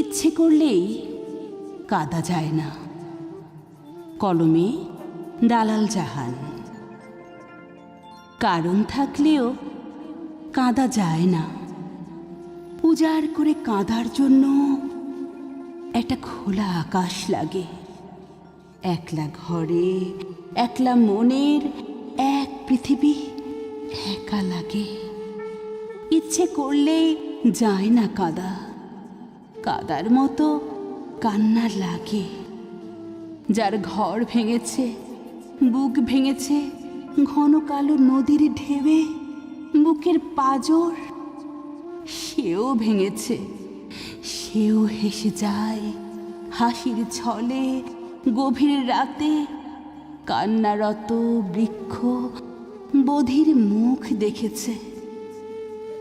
ইচ্ছে করলেই কাদা যায় না। কলমে দালাল জাহান। কারণ থাকলেও কাঁদা যায় না। পূজার করে কাঁদার জন্য একটা খোলা আকাশ লাগে। একলা ঘরে, একলা মনের এক পৃথিবী একা লাগে। ইচ্ছে করলে যায় না কাদা। কাদার মতো কান্না লাগে। যার ঘর ভেঙেছে, বুক ভেঙেছে ঘন কালো নদীর ঢেবে বুকের পাজর। সেও ভেঙেছে, সেও হেসে যায় হাসির ছলে, গভীর রাতে। কান্নারত বৃক্ষ বধির মুখ দেখেছে।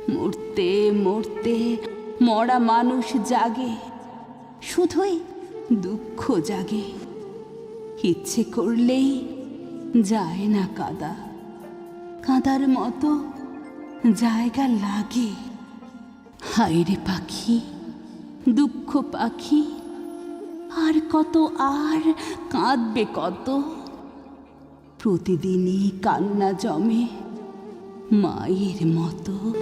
মরতে মরতে মরা মানুষ জাগে, শুধুই দুঃখ জাগে। ইচ্ছে করলেই যায় না কাদা। কাদার মতো জায়গা লাগে। হায়রে পাখি, দুঃখ পাখি, আর কত আর কাঁদবে কত? প্রতিদিনই কান্না জমে মায়ের মতো।